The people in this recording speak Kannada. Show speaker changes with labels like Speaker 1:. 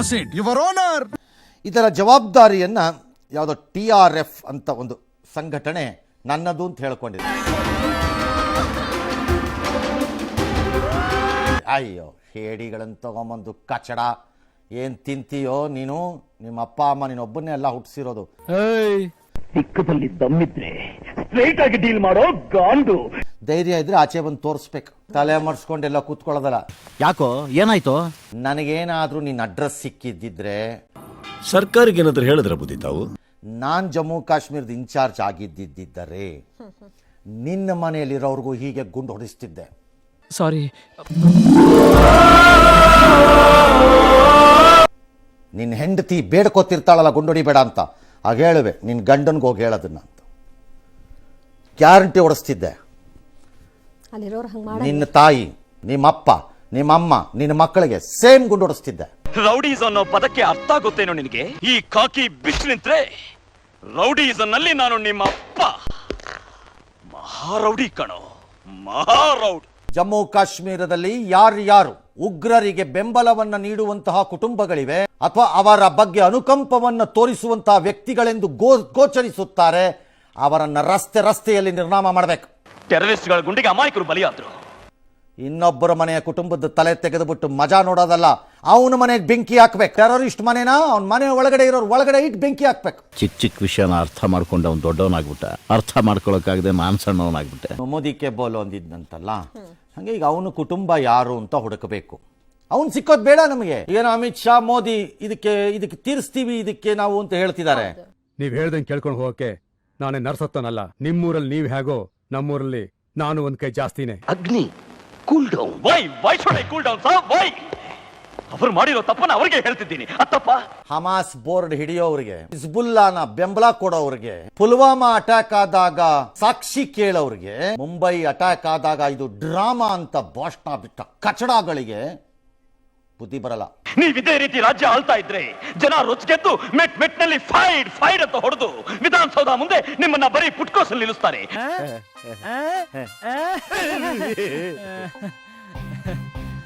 Speaker 1: ಪ್ರೊಸೀಡ್
Speaker 2: ಯುವರ್ ಓನರ್
Speaker 3: ಇದರ ಜವಾಬ್ದಾರಿಯನ್ನ ಯಾವುದೋ ಟಿ ಆರ್ ಎಫ್ ಅಂತ ಒಂದು ಸಂಘಟನೆ ನನ್ನದು ಅಂತ ಹೇಳ್ಕೊಂಡಿದೆ. ಅಯ್ಯೋ ಹೇಡಿಗಳನ್ನು ತಗೊಂಬಂದು ಕಚಡ ಏನ್ ತಿಂತೀಯೋ ನೀನು? ನಿಮ್ಮ ಅಪ್ಪ ಅಮ್ಮ ನೀನೊಬ್ಬನ್ನೇ ಎಲ್ಲ ಹುಟ್ಟಿಸಿರೋದು.
Speaker 4: ಸಿಕ್ಕದಲ್ಲಿ ದಮ್ಮಿದ್ರೆ ಸ್ಟ್ರೈಟ್ ಆಗಿ ಡೀಲ್ ಮಾಡೋ ಗಾಂಡು.
Speaker 3: ಧೈರ್ಯ ಇದ್ರೆ ಆಚೆ ಬಂದು ತೋರಿಸ್ಬೇಕು. ತಲೆ ಮರ್ಸ್ಕೊಂಡೆಲ್ಲ ಕೂತ್ಕೊಳ್ಳೋದಲ್ಲ.
Speaker 5: ಯಾಕೋ ಏನಾಯ್ತು?
Speaker 3: ನನಗೇನಾದ್ರೂ ನಿನ್ನ ಅಡ್ರೆಸ್ ಸಿಕ್ಕಿದ್ದಿದ್ರೆ.
Speaker 6: ಸರ್ಕಾರಕ್ಕೆ ಏನಾದ್ರೂ ಹೇಳಿದ್ರೆ ಬುದ್ಧಿ ತಾವು?
Speaker 3: ನಾನ್ ಜಮ್ಮು ಕಾಶ್ಮೀರದ ಇನ್ಚಾರ್ಜ್ ಆಗಿದ್ದಿದ್ದರೆ ನಿನ್ನ ಮನೆಯಲ್ಲಿರೋರ್ಗೂ ಹೀಗೆ ಗುಂಡು ಹೊಡಿಸ್ತಿದ್ದೆ.
Speaker 1: ಸಾರಿ
Speaker 3: ನಿನ್ನ ಹೆಂಡತಿ ಬೇಡ್ಕೋತಿರ್ತಾಳಲ್ಲ ಗುಂಡೊಡಿ ಬೇಡ ಅಂತ. ಆಗ ಹೇಳುವೆ ನಿನ್ನ ಗಂಡನ್ಗೆ ಹೋಗಿ ಹೇಳೋದನ್ನ ಅಂತ. ಗ್ಯಾರಂಟಿ ಹೊಡಿಸ್ತಿದ್ದೆ.
Speaker 7: ಅಲ್ಲಿರೋರು ಹಂಗೆ ಮಾಡಿ
Speaker 3: ನಿನ್ನ ತಾಯಿ ನಿಮ್ಮಪ್ಪ ನಿಮ್ಮಮ್ಮ ನಿನ್ನ ಮಕ್ಕಳಿಗೆ ಸೇಮ್ ಗುಂಡು ಹೊಡಿಸ್ತಿದ್ದೆ.
Speaker 8: ರೌಡೀಸ್ ಅನ್ನೋ ಪದಕ್ಕೆ ಅರ್ಥ ಆಗುತ್ತೇನೋ ನಿನಗೆ? ಈ ಕಾಕಿ ಬಿಸಿ ನಿಂತ್ರೆ ರೌಡೀಸನ್ನಲ್ಲಿ ನಾನು ನಿಮ್ಮ ಅಪ್ಪ. ಮಹಾರೌಡಿ ಕಣೋ ಮಹಾರೌಡಿ.
Speaker 3: ಜಮ್ಮು ಕಾಶ್ಮೀರದಲ್ಲಿ ಯಾರ್ಯಾರು ಉಗ್ರರಿಗೆ ಬೆಂಬಲವನ್ನ ನೀಡುವಂತಹ ಕುಟುಂಬಗಳಿವೆ ಅಥವಾ ಅವರ ಬಗ್ಗೆ ಅನುಕಂಪವನ್ನ ತೋರಿಸುವಂತಹ ವ್ಯಕ್ತಿಗಳೆಂದು ಗೋ ಗೋಚರಿಸುತ್ತಾರೆ ಅವರನ್ನ ರಸ್ತೆ ರಸ್ತೆಯಲ್ಲಿ ನಿರ್ನಾಮ ಮಾಡಬೇಕು.
Speaker 8: ಟೆರರಿಸ್ಟ್ಗಳ ಗುಂಡಿಗೆ ಅಮಾಯಕರು ಬಲಿಯಾದ್ರು.
Speaker 3: ಇನ್ನೊಬ್ಬರ ಮನೆಯ ಕುಟುಂಬದ ತಲೆ ತೆಗೆದುಬಿಟ್ಟು ಮಜಾ ನೋಡೋದಲ್ಲ ಅವನ ಮನೆಗೆ ಬೆಂಕಿ ಹಾಕ್ಬೇಕು. ಟೆರರಿಸ್ಟ್ ಮನೆನ? ಅವನ ಮನೆ ಒಳಗಡೆ ಇರೋರು ಒಳಗಡೆ ಇಟ್ಟು ಬೆಂಕಿ ಹಾಕ್ಬೇಕು.
Speaker 5: ಚಿಕ್ಕ ಚಿಕ್ಕ ವಿಷಯನ ಅರ್ಥ ಮಾಡ್ಕೊಂಡು ಅವ್ನು ದೊಡ್ಡವನಾಗ್ಬಿಟ್ಟ. ಅರ್ಥ ಮಾಡ್ಕೊಳಕ್ಕಾಗದೆ ನಾನ್ ಸಣ್ಣವನಾಗ್ಬಿಟ್ಟೆ.
Speaker 3: ಮೋದಿಕೆ ಬೋಲು ಒಂದಿದ್ನಂತಲ್ಲ ಹಂಗೆ ಈಗ ಅವನ ಕುಟುಂಬ ಯಾರು ಅಂತ ಹುಡುಕಬೇಕು. ಅವನು ಸಿಕ್ಕೋದು ಬೇಡ ನಮಗೆ. ಏನು ಅಮಿತ್ ಶಾ ಮೋದಿ ಇದಕ್ಕೆ ಇದಕ್ಕೆ ತೀರಿಸ್ತೀವಿ ಇದಕ್ಕೆ ನಾವು ಅಂತ ಹೇಳ್ತಿದ್ದಾರೆ.
Speaker 9: ನೀವ್ ಹೇಳ್ದಂಗೆ ಕೇಳ್ಕೊಂಡು ಹೋಗಕ್ಕೆ ನಾನೇ ನರ್ಸತ್ತನಲ್ಲ. ನಿಮ್ಮೂರಲ್ಲಿ ನೀವ್ ಹೇಗೋ ನಮ್ಮೂರಲ್ಲಿ ನಾನು ಒಂದ್ ಕೈ ಜಾಸ್ತಿನೇ.
Speaker 4: Agni cool down
Speaker 8: why why should I cool down sir why. ಅವರು ಮಾಡಿರೋ ತಪ್ಪನ್ನ ಅವರಿಗೆ ಹೇಳ್ತಿದ್ದೀನಿ. ಅತ್ತಪ್ಪ
Speaker 3: ಹಮಾಸ್ ಬೋರ್ಡ್ ಹಿಡಿಯೋರಿಗೆ ಹಿಜ್ಬುಲ್ಲಾನ ಬೆಂಬಲ ಕೊಡೋರಿಗೆ ಪುಲ್ವಾಮಾ ಅಟ್ಯಾಕ್ ಆದಾಗ ಸಾಕ್ಷಿ ಕೇಳೋರಿಗೆ ಮುಂಬೈ ಅಟ್ಯಾಕ್ ಆದಾಗ ಇದು ಡ್ರಾಮಾ ಅಂತ ಭಾಷಣ ಬಿಟ್ಟ ಕಚಡಗಳಿಗೆ ಬುದ್ಧಿ ಬರಲ್ಲ
Speaker 8: ನೀವ್ ಇದೇ ರೀತಿ ರಾಜ್ಯ ಆಳ್ತಾ ಇದ್ರೆ ಜನ ರೊಚ್ಗೆದ್ದು ಮೆಟ್ ಮೆಟ್ನಲ್ಲಿ ಫೈಡ್ ಫೈಡ್ ಅಂತ ಹೊಡೆದು ವಿಧಾನಸೌಧ ಮುಂದೆ ನಿಮ್ಮನ್ನ ಬರೀ ಪುಟ್ಕೋಸಲ್ಲಿ ನಿಲ್ಲಿಸ್ತಾರೆ